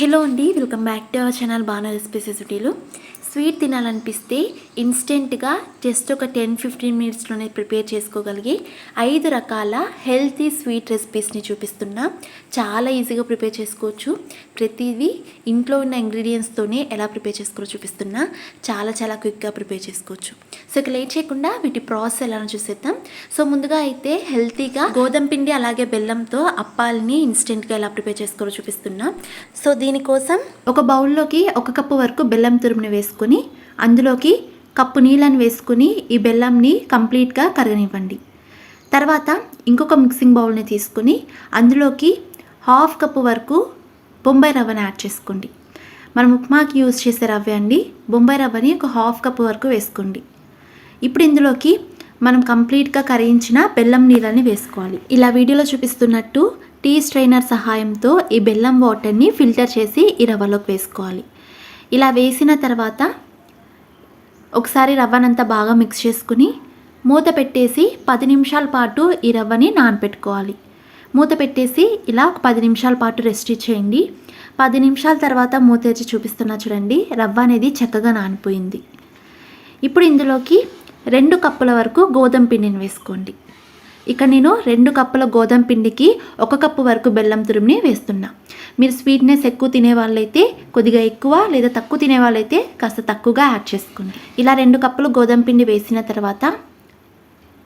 Hello అండి welcome back to our channel బాగా recipes sweet తినాలనిపిస్తే ఇన్స్టెంట్గా జస్ట్ ఒక టెన్ ఫిఫ్టీన్ మినిట్స్లోనే ప్రిపేర్ చేసుకోగలిగే ఐదు రకాల హెల్తీ స్వీట్ రెసిపీస్ని చూపిస్తున్నా. చాలా ఈజీగా ప్రిపేర్ చేసుకోవచ్చు. ప్రతిదీ ఇంట్లో ఉన్న ఇంగ్రీడియంట్స్తోనే ఎలా ప్రిపేర్ చేసుకోవాలో చూపిస్తున్నా. చాలా చాలా క్విక్గా ప్రిపేర్ చేసుకోవచ్చు. సో ఇక లేట్ చేయకుండా వీటి ప్రాసెస్ ఎలా చూసేద్దాం. సో ముందుగా అయితే హెల్తీగా గోధుమ పిండి అలాగే బెల్లంతో అప్పాలని ఇన్స్టెంట్గా ఎలా ప్రిపేర్ చేసుకోవాలో చూపిస్తున్నా. సో దీనికోసం ఒక బౌల్లోకి ఒక కప్పు వరకు బెల్లం తురుముని వేసుకొని అందులోకి కప్పు నీళ్ళని వేసుకుని ఈ బెల్లంని కంప్లీట్గా కరగనివ్వండి. తర్వాత ఇంకొక మిక్సింగ్ బౌల్ని తీసుకుని అందులోకి హాఫ్ కప్పు వరకు బొంబాయి రవ్వని యాడ్ చేసుకోండి. మనం ఉప్మాకి యూజ్ చేసే రవ్వ అండి. బొంబాయి రవ్వని ఒక హాఫ్ కప్పు వరకు వేసుకోండి. ఇప్పుడు ఇందులోకి మనం కంప్లీట్గా కరిగించిన బెల్లం నీళ్ళని వేసుకోవాలి. ఇలా వీడియోలో చూపిస్తున్నట్టు టీ స్ట్రైనర్ సహాయంతో ఈ బెల్లం వాటర్ని ఫిల్టర్ చేసి ఈ రవ్వలోకి వేసుకోవాలి. ఇలా వేసిన తర్వాత ఒకసారి రవ్వనంతా బాగా మిక్స్ చేసుకుని మూత పెట్టేసి పది నిమిషాల పాటు ఈ రవ్వని నానబెట్టుకోవాలి మూత పెట్టేసి ఇలా ఒక పది నిమిషాల పాటు రెస్ట్ ఇచ్చేయండి. పది నిమిషాల తర్వాత మూత తెచ్చి చూపిస్తున్నా చూడండి రవ్వ అనేది చక్కగా నానిపోయింది. ఇప్పుడు ఇందులోకి రెండు కప్పుల వరకు గోధుమ పిండిని వేసుకోండి. ఇక నేను రెండు కప్పుల గోధుమ పిండికి ఒక కప్పు వరకు బెల్లం తురుముని వేస్తున్నా. మీరు స్వీట్నెస్ ఎక్కువ తినే వాళ్ళైతే కొద్దిగా ఎక్కువ లేదా తక్కువ తినే వాళ్ళైతే కాస్త తక్కువగా యాడ్ చేసుకోండి. ఇలా రెండు కప్పులు గోధుమ పిండి వేసిన తర్వాత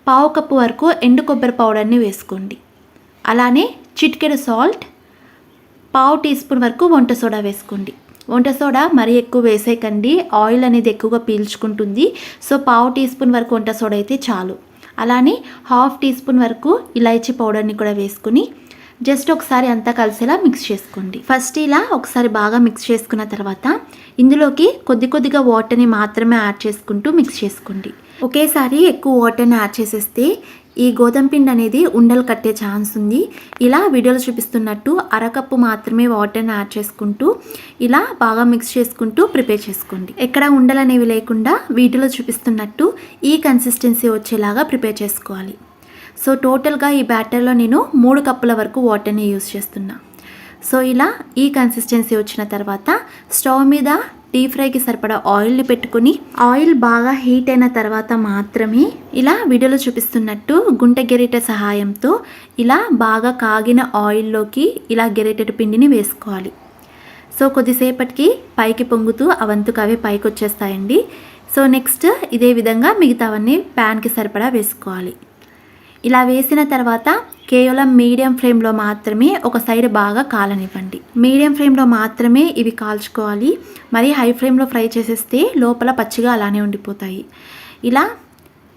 పావు కప్పు వరకు ఎండు కొబ్బరి పౌడర్ని వేసుకోండి. అలానే చిటికెడు సాల్ట్ పావు టీ స్పూన్ వరకు వంట సోడా వేసుకోండి. వంట సోడా మరీ ఎక్కువ వేసేయకండి ఆయిల్ అనేది ఎక్కువగా పీల్చుకుంటుంది. సో పావు టీ స్పూన్ వరకు వంట సోడా అయితే చాలు. అలానే హాఫ్ టీ స్పూన్ వరకు ఇలాచీ పౌడర్ని కూడా వేసుకుని జస్ట్ ఒకసారి అంతా కలిసేలా మిక్స్ చేసుకోండి. ఫస్ట్ ఇలా ఒకసారి బాగా మిక్స్ చేసుకున్న తర్వాత ఇందులోకి కొద్ది కొద్దిగా వాటర్ని మాత్రమే యాడ్ చేసుకుంటూ మిక్స్ చేసుకోండి. ఒకేసారి ఎక్కువ వాటర్ని యాడ్ చేసేస్తే ఈ గోధుమ పిండి అనేది ఉండలు కట్టే ఛాన్స్ ఉంది. ఇలా వీడియోలో చూపిస్తున్నట్టు అరకప్పు మాత్రమే వాటర్ని యాడ్ చేసుకుంటూ ఇలా బాగా మిక్స్ చేసుకుంటూ ప్రిపేర్ చేసుకోండి. ఎక్కడ ఉండలు అనేవి లేకుండా వీడియోలో చూపిస్తున్నట్టు ఈ కన్సిస్టెన్సీ వచ్చేలాగా ప్రిపేర్ చేసుకోవాలి. సో టోటల్గా ఈ బ్యాటర్లో నేను మూడు కప్పుల వరకు వాటర్ని యూస్ చేస్తున్నా. సో ఇలా ఈ కన్సిస్టెన్సీ వచ్చిన తర్వాత స్టవ్ మీద డీప్ ఫ్రైకి సరిపడా ఆయిల్ని పెట్టుకుని ఆయిల్ బాగా హీట్ అయిన తర్వాత మాత్రమే ఇలా వీడియోలో చూపిస్తున్నట్టు గుంట గెరిట సహాయంతో ఇలా బాగా కాగిన ఆయిల్లోకి ఇలా గెరిటెడ్ పిండిని వేసుకోవాలి. సో కొద్దిసేపటికి పైకి పొంగుతూ అవంతుకు అవే పైకి వచ్చేస్తాయండి సో నెక్స్ట్ ఇదే విధంగా మిగతావన్నీ ప్యాన్కి సరిపడా వేసుకోవాలి. ఇలా వేసిన తర్వాత కేవలం మీడియం ఫ్లేమ్లో మాత్రమే ఒక సైడ్ బాగా కాలనివ్వండి. మీడియం ఫ్లేమ్లో మాత్రమే ఇవి కాల్చుకోవాలి. మరి హై ఫ్లేమ్లో ఫ్రై చేసేస్తే లోపల పచ్చిగా అలానే ఉండిపోతాయి. ఇలా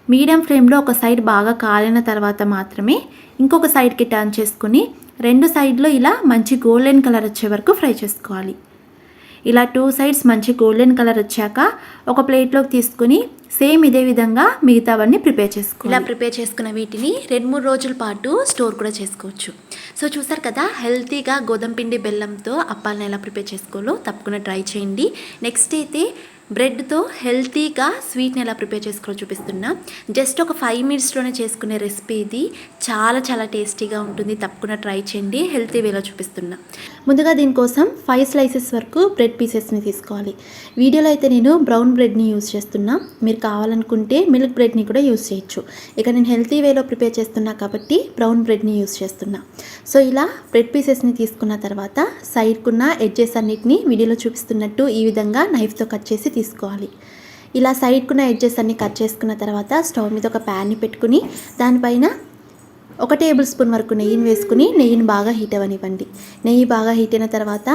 మీడియం ఫ్లేమ్లో ఒక సైడ్ బాగా కాలిన తర్వాత మాత్రమే ఇంకొక సైడ్కి టర్న్ చేసుకుని రెండు సైడ్లో ఇలా మంచి గోల్డెన్ కలర్ వచ్చే వరకు ఫ్రై చేసుకోవాలి. ఇలా టూ సైడ్స్ మంచి గోల్డెన్ కలర్ వచ్చాక ఒక ప్లేట్లోకి తీసుకుని సేమ్ ఇదే విధంగా మిగతావన్నీ ప్రిపేర్ చేసుకో ఇలా ప్రిపేర్ చేసుకున్న వీటిని రెండు మూడు రోజుల పాటు స్టోర్ కూడా చేసుకోవచ్చు. సో చూసారు కదా హెల్తీగా గోధుమ పిండి బెల్లంతో అప్పాలను ఎలా ప్రిపేర్ చేసుకోవాలో తప్పకుండా ట్రై చేయండి. నెక్స్ట్ అయితే బ్రెడ్తో హెల్తీగా స్వీట్ని ఎలా ప్రిపేర్ చేసుకోవాలో చూపిస్తున్నా. జస్ట్ ఒక ఫైవ్ మినిట్స్లోనే చేసుకునే రెసిపీ ఇది. చాలా చాలా టేస్టీగా ఉంటుంది. తప్పకుండా ట్రై చేయండి. హెల్తీ వేలో చూపిస్తున్నా. ముందుగా దీనికోసం ఫైవ్ స్లైసెస్ వరకు బ్రెడ్ పీసెస్ని తీసుకోవాలి. వీడియోలో అయితే నేను బ్రౌన్ బ్రెడ్ని యూస్ చేస్తున్నా. మీరు కావాలనుకుంటే మిల్క్ బ్రెడ్ని కూడా యూస్ చేయొచ్చు. ఇక నేను హెల్తీ వేలో ప్రిపేర్ చేస్తున్నా కాబట్టి బ్రౌన్ బ్రెడ్ని యూస్ చేస్తున్నా. సో ఇలా బ్రెడ్ పీసెస్ని తీసుకున్న తర్వాత సైడ్కున్న ఎడ్జెస్ అన్నిటిని వీడియోలో చూపిస్తున్నట్టు ఈ విధంగా నైఫ్తో కట్ చేసి తీసుకోవాలి. ఇలా సైడ్కున్న ఎడ్జెస్ అన్ని కట్ చేసుకున్న తర్వాత స్టవ్ మీద ఒక ప్యాన్ని పెట్టుకుని దానిపైన ఒక టేబుల్ స్పూన్ వరకు నెయ్యిని వేసుకుని నెయ్యిని బాగా హీట్ అవ్వనివ్వండి. నెయ్యి బాగా హీట్ అయిన తర్వాత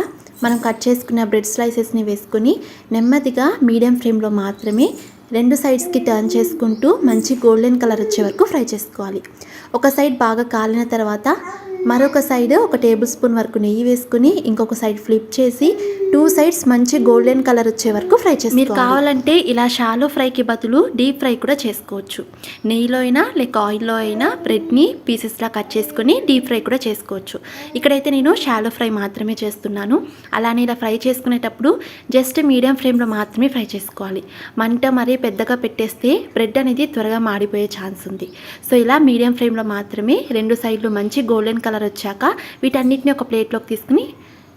మనం కట్ చేసుకున్న బ్రెడ్ స్లైసెస్ని వేసుకుని నెమ్మదిగా మీడియం ఫ్లేమ్లో మాత్రమే రెండు సైడ్స్కి టర్న్ చేసుకుంటూ మంచి గోల్డెన్ కలర్ వచ్చే వరకు ఫ్రై చేసుకోవాలి. ఒక సైడ్ బాగా కాలిన తర్వాత మరొక సైడ్ ఒక టేబుల్ స్పూన్ వరకు నెయ్యి వేసుకుని ఇంకొక సైడ్ ఫ్లిప్ చేసి టూ సైడ్స్ మంచి గోల్డెన్ కలర్ వచ్చే వరకు ఫ్రై చేసి మీరు కావాలంటే ఇలా షాలో ఫ్రైకి బదులు డీప్ ఫ్రై కూడా చేసుకోవచ్చు. నెయ్యిలో అయినా లేక ఆయిల్లో అయినా బ్రెడ్ని పీసెస్లా కట్ చేసుకొని డీప్ ఫ్రై కూడా చేసుకోవచ్చు. ఇక్కడైతే నేను షాలో ఫ్రై మాత్రమే చేస్తున్నాను. అలానే ఇలా ఫ్రై చేసుకునేటప్పుడు జస్ట్ మీడియం ఫ్లేమ్లో మాత్రమే ఫ్రై చేసుకోవాలి. మంట మరీ పెద్దగా పెట్టేస్తే బ్రెడ్ అనేది త్వరగా మాడిపోయే ఛాన్స్ ఉంది. సో ఇలా మీడియం ఫ్లేమ్లో మాత్రమే రెండు సైడ్లు మంచి గోల్డెన్ కలర్ వచ్చాక వీటన్నిటిని ఒక ప్లేట్లోకి తీసుకుని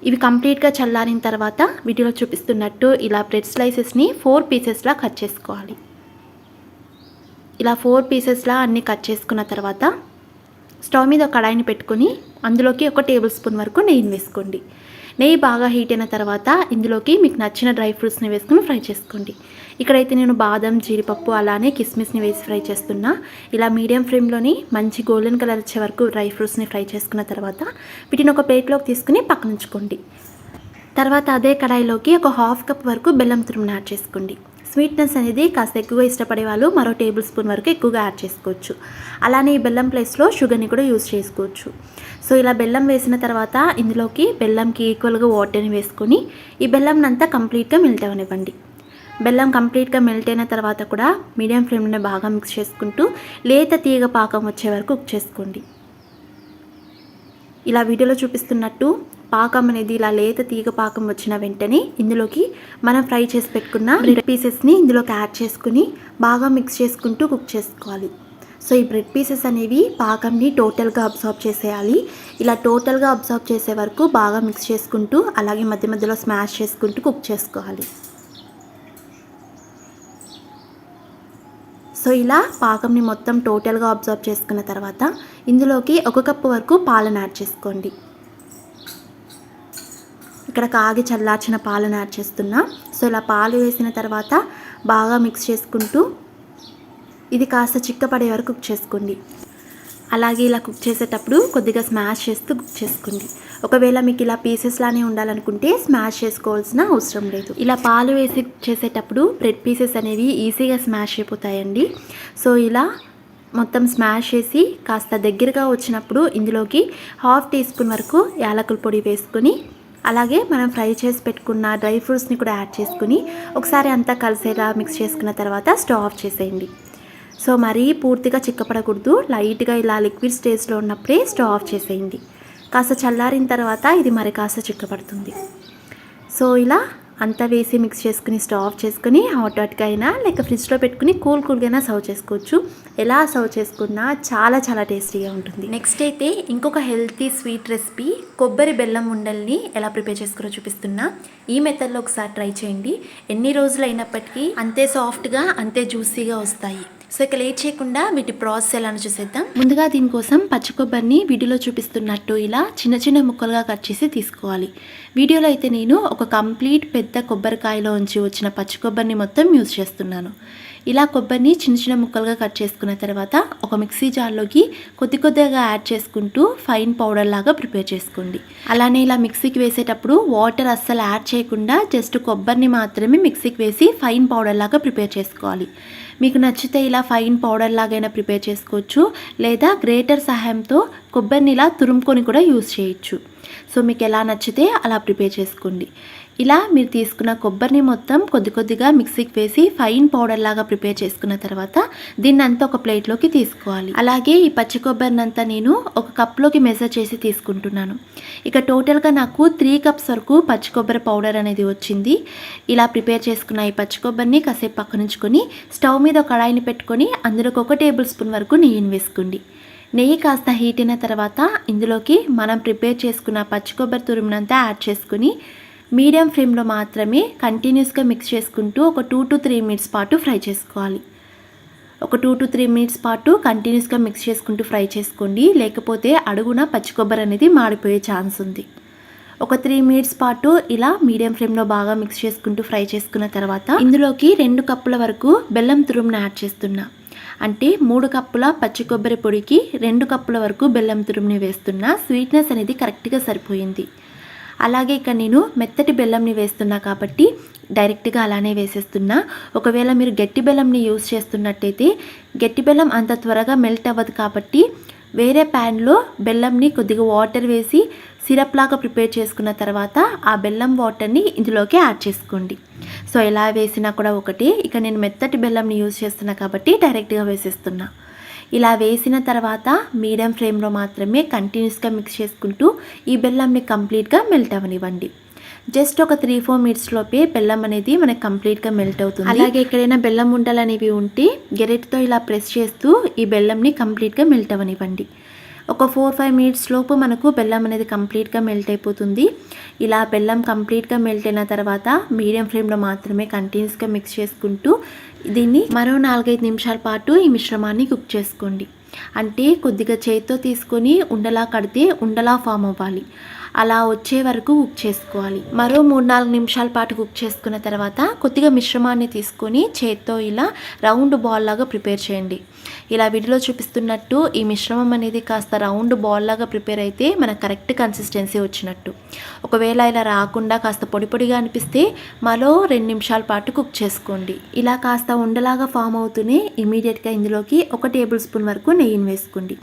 ఇవి కంప్లీట్గా చల్లారిన తర్వాత వీటిలో చూపిస్తున్నట్టు ఇలా బ్రెడ్ స్లైసెస్ని ఫోర్ పీసెస్లా కట్ చేసుకోవాలి. ఇలా ఫోర్ పీసెస్లా అన్నీ కట్ చేసుకున్న తర్వాత స్టవ్ మీద ఒక కడాయిని పెట్టుకొని అందులోకి ఒక టేబుల్ స్పూన్ వరకు నెయ్యిని వేసుకోండి. నెయ్యి బాగా హీట్ అయిన తర్వాత ఇందులోకి మీకు నచ్చిన డ్రై ఫ్రూట్స్ని వేసుకొని ఫ్రై చేసుకోండి. ఇక్కడైతే నేను బాదం జీడిపప్పు అలానే కిస్మిస్ని వేసి ఫ్రై చేస్తున్నా. ఇలా మీడియం ఫ్లేమ్లోని మంచి గోల్డెన్ కలర్ వచ్చే వరకు డ్రై ఫ్రూట్స్ని ఫ్రై చేసుకున్న తర్వాత వీటిని ఒక ప్లేట్లోకి తీసుకుని పక్కనుంచుకోండి. తర్వాత అదే కడాయిలోకి ఒక హాఫ్ కప్ వరకు బెల్లం తురుమును యాడ్ చేసుకోండి. స్వీట్నెస్ అనేది కాస్త ఎక్కువగా ఇష్టపడే వాళ్ళు మరో టేబుల్ స్పూన్ వరకు ఎక్కువగా యాడ్ చేసుకోవచ్చు. అలానే ఈ బెల్లం ప్లేస్లో షుగర్ని కూడా యూజ్ చేసుకోవచ్చు. సో ఇలా బెల్లం వేసిన తర్వాత ఇందులోకి బెల్లంకి ఈక్వల్గా వాటర్ని వేసుకొని ఈ బెల్లం అంతా కంప్లీట్గా మిల్ట్ అవనివ్వండి. బెల్లం కంప్లీట్గా మెల్ట్ అయిన తర్వాత కూడా మీడియం ఫ్లేమ్లోనే బాగా మిక్స్ చేసుకుంటూ లేత తీగ పాకం వచ్చే వరకు కుక్ చేసుకోండి. ఇలా వీడియోలో చూపిస్తున్నట్టు పాకం అనేది ఇలా లేత తీగ పాకం వచ్చిన వెంటనే ఇందులోకి మనం ఫ్రై చేసి పెట్టుకున్న బ్రెడ్ పీసెస్ని ఇందులోకి యాడ్ చేసుకుని బాగా మిక్స్ చేసుకుంటూ కుక్ చేసుకోవాలి. సో ఈ బ్రెడ్ పీసెస్ అనేవి పాకంని టోటల్గా అబ్జార్బ్ చేసేయాలి. ఇలా టోటల్గా అబ్జార్బ్ చేసే వరకు బాగా మిక్స్ చేసుకుంటూ అలాగే మధ్య మధ్యలో స్మాష్ చేసుకుంటూ కుక్ చేసుకోవాలి. సో ఇలా పాకంని మొత్తం టోటల్గా అబ్జర్వ్ చేసుకున్న తర్వాత ఇందులోకి ఒక కప్పు వరకు పాలను యాడ్ చేసుకోండి. ఇక్కడ కాగి చల్లార్చిన పాలను యాడ్ చేస్తున్నా. సో ఇలా పాలు వేసిన తర్వాత బాగా మిక్స్ చేసుకుంటూ ఇది కాస్త చిక్కపడే వరకు కుక్ చేసుకోండి. అలాగే ఇలా కుక్ చేసేటప్పుడు కొద్దిగా స్మాష్ చేస్తూ కుక్ చేసుకోండి. ఒకవేళ మీకు ఇలా పీసెస్ లానే ఉండాలనుకుంటే స్మాష్ చేసుకోవాల్సిన అవసరం లేదు. ఇలా పాలు వేసి కుక్ చేసేటప్పుడు బ్రెడ్ పీసెస్ అనేవి ఈజీగా స్మాష్ అయిపోతాయండి. సో ఇలా మొత్తం స్మాష్ చేసి కాస్త దగ్గరగా వచ్చినప్పుడు ఇందులోకి హాఫ్ టీ స్పూన్ వరకు యాలకుల పొడి వేసుకొని అలాగే మనం ఫ్రై చేసి పెట్టుకున్న డ్రై ఫ్రూట్స్ని కూడా యాడ్ చేసుకుని ఒకసారి అంతా కలిసేలా మిక్స్ చేసుకున్న తర్వాత స్టవ్ ఆఫ్ చేసేయండి. సో మరీ పూర్తిగా చిక్కపడకూడదు. లైట్గా ఇలా లిక్విడ్ స్టేజ్లో ఉన్నప్పుడే స్టవ్ ఆఫ్ చేసేయండి. కాస్త చల్లారిన తర్వాత ఇది మరి కాస్త చిక్కపడుతుంది. సో ఇలా అంతా వేసి మిక్స్ చేసుకుని స్టవ్ ఆఫ్ చేసుకుని హాట్ హాట్గా అయినా లేక ఫ్రిడ్జ్లో పెట్టుకుని కూల్ కూల్గా అయినా సర్వ్ చేసుకోవచ్చు. ఎలా సర్వ్ చేసుకున్నా చాలా చాలా టేస్టీగా ఉంటుంది. నెక్స్ట్ అయితే ఇంకొక హెల్తీ స్వీట్ రెసిపీ కొబ్బరి బెల్లం ఉండల్ని ఎలా ప్రిపేర్ చేసుకోరో చూపిస్తున్నా. ఈ మెథడ్లో ఒకసారి ట్రై చేయండి. ఎన్ని రోజులు అయినప్పటికీ అంతే సాఫ్ట్గా అంతే జ్యూసీగా వస్తాయి. సో ఇక లేట్ చేయకుండా వీటి ప్రాసెస్ ఎలా చూసేద్దాం. ముందుగా దీనికోసం పచ్చి కొబ్బరిని వీడియోలో చూపిస్తున్నట్టు ఇలా చిన్న చిన్న ముక్కలుగా కట్ చేసి తీసుకోవాలి. వీడియోలో అయితే నేను ఒక కంప్లీట్ పెద్ద కొబ్బరికాయలో ఉంచి వచ్చిన పచ్చి కొబ్బరిని మొత్తం యూజ్ చేస్తున్నాను. ఇలా కొబ్బరిని చిన్న చిన్న ముక్కలుగా కట్ చేసుకున్న తర్వాత ఒక మిక్సీ జార్లోకి కొద్ది కొద్దిగా యాడ్ చేసుకుంటూ ఫైన్ పౌడర్ లాగా ప్రిపేర్ చేసుకోండి. అలానే ఇలా మిక్సీకి వేసేటప్పుడు వాటర్ అస్సలు యాడ్ చేయకుండా జస్ట్ కొబ్బరిని మాత్రమే మిక్సీకి వేసి ఫైన్ పౌడర్ లాగా ప్రిపేర్ చేసుకోవాలి. మీకు నచ్చితే ఇలా ఫైన్ పౌడర్ లాగైనా ప్రిపేర్ చేసుకోవచ్చు. లేదా గ్రేటర్ సహాయంతో కొబ్బరిని ఇలా తురుముకొని కూడా యూస్ చేయొచ్చు. సో మీకు ఎలా నచ్చితే అలా ప్రిపేర్ చేసుకోండి. ఇలా మీరు తీసుకున్న కొబ్బరిని మొత్తం కొద్ది కొద్దిగా మిక్సీకి వేసి ఫైన్ పౌడర్ లాగా ప్రిపేర్ చేసుకున్న తర్వాత దీన్ని అంతా ఒక ప్లేట్లోకి తీసుకోవాలి. అలాగే ఈ పచ్చి కొబ్బరిని అంతా నేను ఒక కప్లోకి మెజర్ చేసి తీసుకుంటున్నాను. ఇక టోటల్గా నాకు త్రీ కప్స్ వరకు పచ్చి కొబ్బరి పౌడర్ అనేది వచ్చింది. ఇలా ప్రిపేర్ చేసుకున్న ఈ పచ్చి కొబ్బరిని కాసేపు పక్కనుంచుకొని స్టవ్ మీద ఒక కడాయిని పెట్టుకొని అందులోకి ఒక టేబుల్ స్పూన్ వరకు నెయ్యిని వేసుకోండి. నెయ్యి కాస్త హీట్ అయిన తర్వాత ఇందులోకి మనం ప్రిపేర్ చేసుకున్న పచ్చి కొబ్బరి తురుమునంతా యాడ్ చేసుకుని మీడియం ఫ్లేమ్లో మాత్రమే కంటిన్యూస్గా మిక్స్ చేసుకుంటూ ఒక టూ టు త్రీ మినిట్స్ పాటు ఫ్రై చేసుకోవాలి. ఒక టూ టు త్రీ మినిట్స్ పాటు కంటిన్యూస్గా మిక్స్ చేసుకుంటూ ఫ్రై చేసుకోండి. లేకపోతే అడుగున పచ్చి కొబ్బరి అనేది మాడిపోయే ఛాన్స్ ఉంది. ఒక త్రీ మినిట్స్ పాటు ఇలా మీడియం ఫ్లేమ్లో బాగా మిక్స్ చేసుకుంటూ ఫ్రై చేసుకున్న తర్వాత ఇందులోకి రెండు కప్పుల వరకు బెల్లం తురుమును యాడ్ చేస్తున్నా. అంటే మూడు కప్పుల పచ్చి కొబ్బరి పొడికి రెండు కప్పుల వరకు బెల్లం తురుముని వేస్తున్నా. స్వీట్నెస్ అనేది కరెక్ట్గా సరిపోయింది. అలాగే ఇక్కడ నేను మెత్తటి బెల్లంని వేస్తున్నా కాబట్టి డైరెక్ట్గా అలానే వేసేస్తున్నా. ఒకవేళ మీరు గట్టి బెల్లంని యూస్ చేస్తున్నట్టయితే గట్టి బెల్లం అంత త్వరగా మెల్ట్ అవ్వదు కాబట్టి వేరే ప్యాన్లో బెల్లంని కొద్దిగా వాటర్ వేసి సిరప్ లాగా ప్రిపేర్ చేసుకున్న తర్వాత ఆ బెల్లం వాటర్ని ఇందులోకి యాడ్ చేసుకోండి. సో ఎలా వేసినా కూడా ఒకటి. ఇక నేను మెత్తటి బెల్లంని యూజ్ చేస్తున్నా కాబట్టి డైరెక్ట్గా వేసేస్తున్నా. ఇలా వేసిన తర్వాత మీడియం ఫ్లేమ్లో మాత్రమే కంటిన్యూస్గా మిక్స్ చేసుకుంటూ ఈ బెల్లంని కంప్లీట్గా మెల్ట్ అవనివ్వండి. జస్ట్ ఒక త్రీ ఫోర్ మినిట్స్ లోపే బెల్లం అనేది మనకి కంప్లీట్గా మెల్ట్ అవుతుంది. అలాగే ఎక్కడైనా బెల్లం ఉండలు అనేవి ఉంటే గెరెట్తో ఇలా ప్రెస్ చేస్తూ ఈ బెల్లంని కంప్లీట్గా మెల్ట్ అవనివ్వండి. ఒక ఫోర్ ఫైవ్ మినిట్స్ లోపు మనకు బెల్లం అనేది కంప్లీట్గా మెల్ట్ అయిపోతుంది. ఇలా బెల్లం కంప్లీట్గా మెల్ట్ అయిన తర్వాత మీడియం ఫ్లేమ్లో మాత్రమే కంటిన్యూస్గా మిక్స్ చేసుకుంటూ దీన్ని మరో నాలుగైదు నిమిషాల పాటు ఈ మిశ్రమాన్ని కుక్ చేసుకోండి. అంటే కొద్దిగా చేతితో తీసుకొని ఉండలా కడితే ఉండలా ఫామ్ అవ్వాలి. అలా వచ్చే వరకు కుక్ చేసుకోవాలి. మరో మూడు నాలుగు నిమిషాల పాటు కుక్ చేసుకున్న తర్వాత కొద్దిగా మిశ్రమాన్ని తీసుకొని చేత్తో ఇలా రౌండ్ బాల్ లాగా ప్రిపేర్ చేయండి. ఇలా వీడియోలో చూపిస్తున్నట్టు ఈ మిశ్రమం అనేది కాస్త రౌండ్ బాల్ లాగా ప్రిపేర్ అయితే మనకు కరెక్ట్ కన్సిస్టెన్సీ వచ్చినట్టు. ఒకవేళ ఇలా రాకుండా కాస్త పొడి పొడిగా అనిపిస్తే మరో రెండు నిమిషాల పాటు కుక్ చేసుకోండి. ఇలా కాస్త ఉండలాగా ఫామ్ అవుతూనే ఇమీడియట్గా ఇందులోకి ఒక టేబుల్ స్పూన్ వరకు నెయ్యిని వేసుకోండి.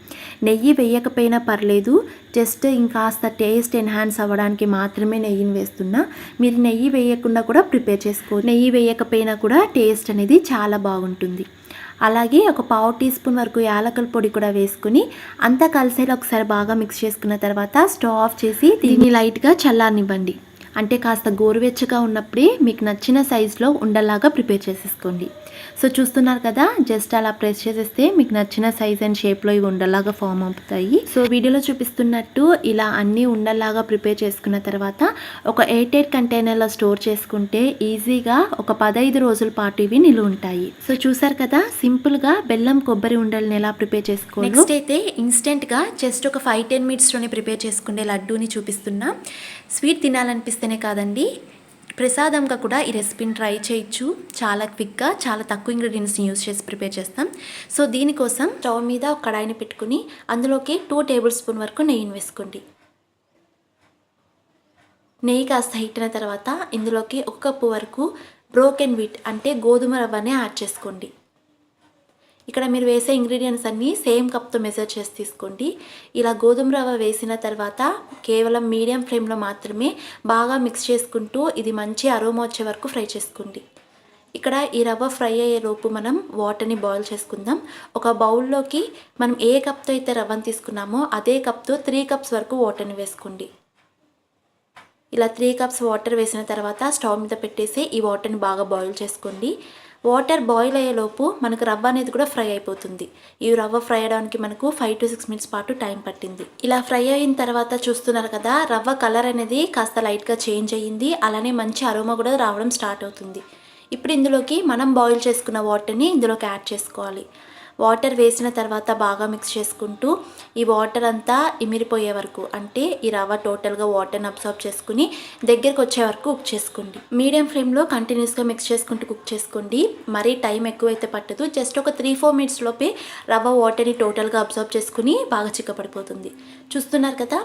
నెయ్యి వేయకపోయినా పర్లేదు జస్ట్ ఇంకాస్త టేస్ట్ ఎన్హాన్స్ అవ్వడానికి మాత్రమే నెయ్యిని వేస్తున్నా మీరు నెయ్యి వేయకుండా కూడా ప్రిపేర్ చేసుకోవచ్చు నెయ్యి వేయకపోయినా కూడా టేస్ట్ అనేది చాలా బాగుంటుంది. అలాగే ఒక పావు టీ స్పూన్ వరకు యాలకుల పొడి కూడా వేసుకుని అంతా కలిసేలా ఒకసారి బాగా మిక్స్ చేసుకున్న తర్వాత స్టవ్ ఆఫ్ చేసి దీన్ని లైట్గా చల్లారనివ్వండి. అంటే కాస్త గోరువెచ్చగా ఉన్నప్పుడే మీకు నచ్చిన సైజులో ఉండలాగా ప్రిపేర్ చేసేసుకోండి. సో చూస్తున్నారు కదా జస్ట్ అలా ప్రెస్ చేసేస్తే మీకు నచ్చిన సైజ్ అండ్ షేప్లో ఇవి ఉండలాగా ఫామ్ అవుతాయి. సో వీడియోలో చూపిస్తున్నట్టు ఇలా అన్నీ ఉండలాగా ప్రిపేర్ చేసుకున్న తర్వాత ఒక ఎయిట్ ఎయిట్ కంటైనర్లో స్టోర్ చేసుకుంటే ఈజీగా ఒక పదహైదు రోజుల పాటు ఇవి నిలువ ఉంటాయి. సో చూసారు కదా సింపుల్గా బెల్లం కొబ్బరి ఉండల్ని ఎలా ప్రిపేర్ చేసుకోవాలి. నెక్స్ట్ అయితే ఇన్స్టెంట్గా జస్ట్ ఒక ఫైవ్ టెన్ మినిట్స్లోనే ప్రిపేర్ చేసుకునే లడ్డూని చూపిస్తున్నా. స్వీట్ తినాలనిపిస్తేనే కాదండి ప్రసాదంగా కూడా ఈ రెసిపీని ట్రై చేయొచ్చు. చాలా క్విక్గా చాలా తక్కువ ఇంగ్రీడియంట్స్ని యూస్ చేసి ప్రిపేర్ చేస్తాం. సో దీనికోసం స్టవ్ మీద ఒక కడాయిని పెట్టుకుని అందులోకి టూ టేబుల్ స్పూన్ వరకు నెయ్యిని వేసుకోండి. నెయ్యి కాస్త హీట్ అయిన తర్వాత ఇందులోకి ఒక కప్పు వరకు బ్రోకెన్ వీట్ అంటే గోధుమ రవ్వనే యాడ్ చేసుకోండి. ఇక్కడ మీరు వేసే ఇంగ్రీడియంట్స్ అన్నీ సేమ్ కప్తో మెజర్ చేసి తీసుకోండి. ఇలా గోధుమ రవ్వ వేసిన తర్వాత కేవలం మీడియం ఫ్లేమ్లో మాత్రమే బాగా మిక్స్ చేసుకుంటూ ఇది మంచి అరోమా వచ్చే వరకు ఫ్రై చేసుకోండి. ఇక్కడ ఈ రవ్వ ఫ్రై అయ్యేలోపు మనం వాటర్ని బాయిల్ చేసుకుందాం. ఒక బౌల్లోకి మనం ఏ కప్తో అయితే రవ్వను తీసుకున్నామో అదే కప్తో త్రీ కప్స్ వరకు వాటర్ని వేసుకోండి. ఇలా త్రీ కప్స్ వాటర్ వేసిన తర్వాత స్టవ్ మీద పెట్టేసి ఈ వాటర్ని బాగా బాయిల్ చేసుకోండి. వాటర్ బాయిల్ అయ్యేలోపు మనకు రవ్వ అనేది కూడా ఫ్రై అయిపోతుంది. ఈ రవ్వ ఫ్రై అవ్వడానికి మనకు ఫైవ్ టు సిక్స్ మినిట్స్ పాటు టైం పట్టింది. ఇలా ఫ్రై అయిన తర్వాత చూస్తున్నారు కదా రవ్వ కలర్ అనేది కాస్త లైట్గా చేంజ్ అయ్యింది. అలానే మంచి అరోమా కూడా రావడం స్టార్ట్ అవుతుంది. ఇప్పుడు ఇందులోకి మనం బాయిల్ చేసుకున్న వాటర్ని ఇందులోకి యాడ్ చేసుకోవాలి. వాటర్ వేసిన తర్వాత బాగా మిక్స్ చేసుకుంటూ ఈ వాటర్ అంతా ఇమిరిపోయే వరకు అంటే ఈ రవ్వ టోటల్గా వాటర్ని అబ్సార్బ్ చేసుకుని దగ్గరికి వచ్చే వరకు కుక్ చేసుకోండి. మీడియం ఫ్లేమ్లో కంటిన్యూస్గా మిక్స్ చేసుకుంటూ కుక్ చేసుకోండి. మరీ టైం ఎక్కువైతే పట్టదు. జస్ట్ ఒక త్రీ ఫోర్ మినిట్స్ లోపే రవ్వ వాటర్ని టోటల్గా అబ్సార్బ్ చేసుకుని బాగా చిక్కపడిపోతుంది చూస్తున్నారు కదా?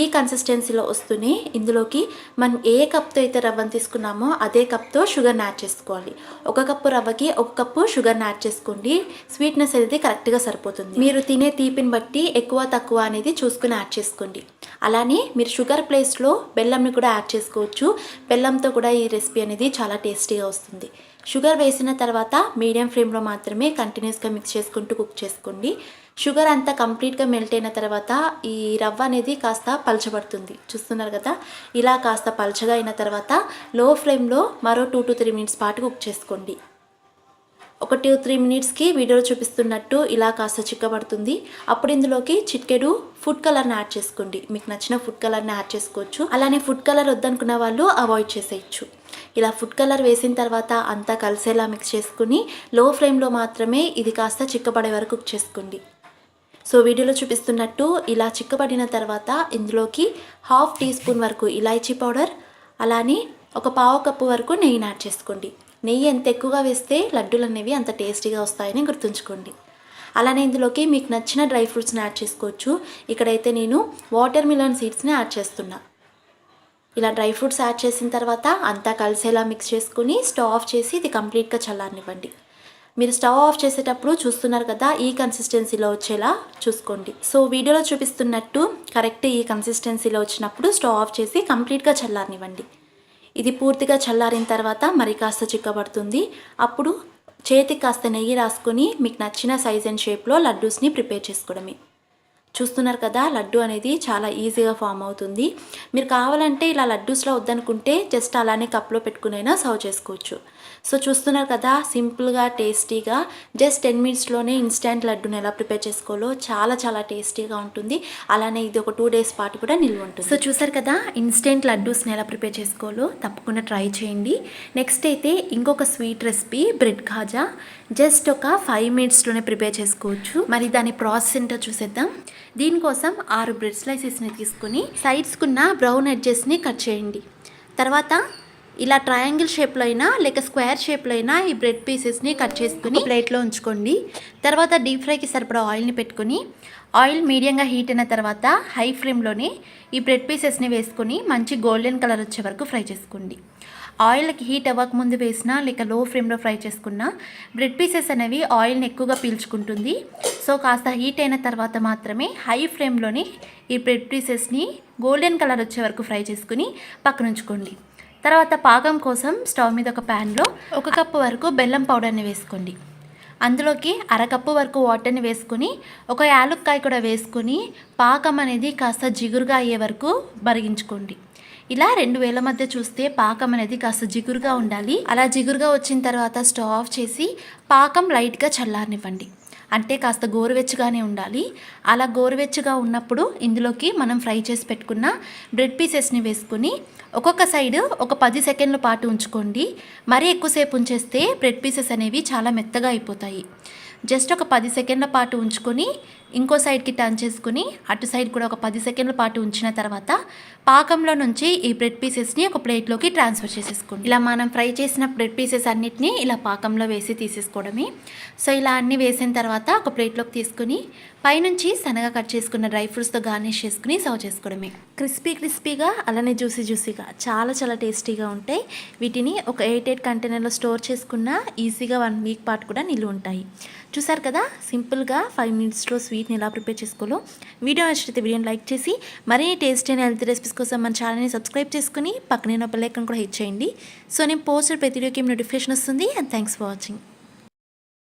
ఈ కన్సిస్టెన్సీలో వస్తూనే ఇందులోకి మనం ఏ కప్తో అయితే రవ్వను తీసుకున్నామో అదే కప్తో షుగర్ని యాడ్ చేసుకోవాలి. ఒక కప్పు రవ్వకి ఒక కప్పు షుగర్ని యాడ్ చేసుకోండి. స్వీట్నెస్ అనేది కరెక్ట్గా సరిపోతుంది. మీరు తినే తీపిని బట్టి ఎక్కువ తక్కువ అనేది చూసుకుని యాడ్ చేసుకోండి. అలానే మీరు షుగర్ ప్లేస్లో బెల్లంని కూడా యాడ్ చేసుకోవచ్చు. బెల్లంతో కూడా ఈ రెసిపీ అనేది చాలా టేస్టీగా వస్తుంది. షుగర్ వేసిన తర్వాత మీడియం ఫ్లేమ్లో మాత్రమే కంటిన్యూస్గా మిక్స్ చేసుకుంటూ కుక్ చేసుకోండి. షుగర్ అంతా కంప్లీట్గా మెల్ట్ అయిన తర్వాత ఈ రవ్వ అనేది కాస్త పలచబడుతుంది. చూస్తున్నారు కదా? ఇలా కాస్త పలచగా అయిన తర్వాత లో ఫ్లేమ్లో మరో టూ టు త్రీ మినిట్స్ పాటు కుక్ చేసుకోండి. ఒక టూ త్రీ మినిట్స్కి వీడియోలో చూపిస్తున్నట్టు ఇలా కాస్త చిక్కబడుతుంది. అప్పుడు ఇందులోకి చిట్కెడు ఫుడ్ కలర్ని యాడ్ చేసుకోండి. మీకు నచ్చిన ఫుడ్ కలర్ని యాడ్ చేసుకోవచ్చు. అలానే ఫుడ్ కలర్ వద్దనుకున్న వాళ్ళు అవాయిడ్ చేసేయచ్చు. ఇలా ఫుడ్ కలర్ వేసిన తర్వాత అంతా కలిసేలా మిక్స్ చేసుకుని లో ఫ్లేమ్లో మాత్రమే ఇది కాస్త చిక్కబడే వరకు కుక్ చేసుకోండి. సో వీడియోలో చూపిస్తున్నట్టు ఇలా చిక్కబడిన తర్వాత ఇందులోకి హాఫ్ టీ స్పూన్ వరకు ఇలాచీ పౌడర్ అలానే ఒక పావు కప్పు వరకు నెయ్యిని యాడ్ చేసుకోండి. నెయ్యి ఎంత ఎక్కువగా వేస్తే లడ్డూలు అనేవి అంత టేస్టీగా వస్తాయని గుర్తుంచుకోండి. అలానే ఇందులోకి మీకు నచ్చిన డ్రై ఫ్రూట్స్ని యాడ్ చేసుకోవచ్చు. ఇక్కడైతే నేను వాటర్ మిలన్ సీడ్స్ని యాడ్ చేస్తున్నా. ఇలా డ్రై ఫ్రూట్స్ యాడ్ చేసిన తర్వాత అంతా కలిసేలా మిక్స్ చేసుకుని స్టవ్ ఆఫ్ చేసి ఇది కంప్లీట్గా చల్లారనివ్వండి. మీరు స్టవ్ ఆఫ్ చేసేటప్పుడు చూస్తున్నారు కదా ఈ కన్సిస్టెన్సీలో వచ్చేలా చూసుకోండి. సో వీడియోలో చూపిస్తున్నట్టు కరెక్ట్ ఈ కన్సిస్టెన్సీలో వచ్చినప్పుడు స్టవ్ ఆఫ్ చేసి కంప్లీట్గా చల్లారనివ్వండి. ఇది పూర్తిగా చల్లారిన తర్వాత మరి కాస్త చిక్కబడుతుంది. అప్పుడు చేతికి కాస్త నెయ్యి రాసుకొని మీకు నచ్చిన సైజ్ అండ్ షేప్లో లడ్డూస్ని ప్రిపేర్ చేసుకోవడమే. చూస్తున్నారు కదా లడ్డు అనేది చాలా ఈజీగా ఫామ్ అవుతుంది. మీరు కావాలంటే ఇలా లడ్డూస్లో వద్దనుకుంటే జస్ట్ అలానే కప్లో పెట్టుకునైనా సర్వ్ చేసుకోవచ్చు. సో చూస్తున్నారు కదా సింపుల్గా టేస్టీగా జస్ట్ టెన్ మినిట్స్లోనే ఇన్స్టెంట్ లడ్డూని ఎలా ప్రిపేర్ చేసుకోవాలో చాలా చాలా టేస్టీగా ఉంటుంది. అలానే ఇది ఒక టూ డేస్ పాటు కూడా నిల్వ ఉంటుంది. సో చూసారు కదా ఇన్స్టెంట్ లడ్డూస్ని ఎలా ప్రిపేర్ చేసుకోవాలో తప్పకుండా ట్రై చేయండి. నెక్స్ట్ అయితే ఇంకొక sweet recipe bread kaja. Just ఒక ఫైవ్ మినిట్స్లోనే ప్రిపేర్ చేసుకోవచ్చు. మరి దాని ప్రాసెస్ ఏంటో చూసేద్దాం. దీనికోసం ఆరు బ్రెడ్ స్లైసెస్ని తీసుకుని సైడ్స్కున్న బ్రౌన్ ఎడ్జెస్ని కట్ చేయండి. తర్వాత ఇలా ట్రయాంగిల్ షేప్లో అయినా లేక స్క్వేర్ షేప్లో అయినా ఈ బ్రెడ్ పీసెస్ని కట్ చేసుకుని ప్లేట్లో ఉంచుకోండి. తర్వాత డీప్ ఫ్రైకి సరిపడా ఆయిల్ని పెట్టుకొని ఆయిల్ మీడియంగా హీట్ అయిన తర్వాత హై ఫ్లేమ్లోనే ఈ బ్రెడ్ పీసెస్ని వేసుకుని మంచి గోల్డెన్ కలర్ వచ్చే వరకు ఫ్రై చేసుకోండి. ఆయిల్కి హీట్ అవ్వకముందు వేసినా లేక లో ఫ్లేమ్లో ఫ్రై చేసుకున్న బ్రెడ్ పీసెస్ అనేవి ఆయిల్ని ఎక్కువగా పీల్చుకుంటుంది. సో కాస్త హీట్ అయిన తర్వాత మాత్రమే హై ఫ్లేమ్లోనే ఈ బ్రెడ్ పీసెస్ని గోల్డెన్ కలర్ వచ్చే వరకు ఫ్రై చేసుకుని పక్కనుంచుకోండి. తర్వాత పాకం కోసం స్టవ్ మీద ఒక ప్యాన్లో ఒక కప్పు వరకు బెల్లం పౌడర్ని వేసుకోండి. అందులోకి అరకప్పు వరకు వాటర్ని వేసుకొని ఒక యాలుక్కాయ కూడా వేసుకొని పాకం అనేది కాస్త జిగురుగా అయ్యే వరకు మరిగించుకోండి. ఇలా రెండు వేల మధ్య చూస్తే పాకం అనేది కాస్త జిగురుగా ఉండాలి. అలా జిగురుగా వచ్చిన తర్వాత స్టవ్ ఆఫ్ చేసి పాకం లైట్గా చల్లారనివ్వండి. అంటే కాస్త గోరువెచ్చగానే ఉండాలి. అలా గోరువెచ్చగా ఉన్నప్పుడు ఇందులోకి మనం ఫ్రై చేసి పెట్టుకున్న బ్రెడ్ పీసెస్ని వేసుకొని ఒక్కొక్క సైడ్ ఒక పది సెకండ్ల పాటు ఉంచుకోండి. మరీ ఎక్కువసేపు ఉంచేస్తే బ్రెడ్ పీసెస్ అనేవి చాలా మెత్తగా అయిపోతాయి. జస్ట్ ఒక పది సెకండ్ల పాటు ఉంచుకొని ఇంకో సైడ్కి టర్న్ చేసుకుని అటు సైడ్ కూడా ఒక పది సెకండ్ల పాటు ఉంచిన తర్వాత పాకంలో నుంచి ఈ బ్రెడ్ పీసెస్ని ఒక ప్లేట్లోకి ట్రాన్స్ఫర్ చేసేసుకోండి. ఇలా మనం ఫ్రై చేసిన బ్రెడ్ పీసెస్ అన్నిటిని ఇలా పాకంలో వేసి తీసేసుకోవడమే. సో ఇలా అన్ని వేసిన తర్వాత ఒక ప్లేట్లోకి తీసుకుని పైనుంచి సన్నగా కట్ చేసుకున్న డ్రై ఫ్రూట్స్తో గార్నిష్ చేసుకుని సర్వ్ చేసుకోవడమే. క్రిస్పీ క్రిస్పీగా అలానే జ్యూసీ జ్యూసీగా చాలా చాలా టేస్టీగా ఉంటాయి. వీటిని ఒక ఎయిట్ ఎయిట్ కంటైనర్లో స్టోర్ చేసుకున్న ఈజీగా వన్ వీక్ పాటు కూడా నిల్వ ఉంటాయి. చూసారు కదా సింపుల్గా ఫైవ్ మినిట్స్లో స్వీట్ని ఎలా ప్రిపేర్ చేసుకోవాలో వీడియో నచ్చితే వీడియోని లైక్ చేసి మరిన్ని టేస్ట్ అయిన హెల్త్ రెసిపీస్ కోసం మన ఛానల్ని సబ్స్క్రైబ్ చేసుకుని పక్కనే బెల్ ఐకాన్ కూడా హిట్ చేయండి. సో నేను పోస్టర్ ప్రతి వీడియోకి నోటిఫికేషన్ వస్తుంది. And thanks for watching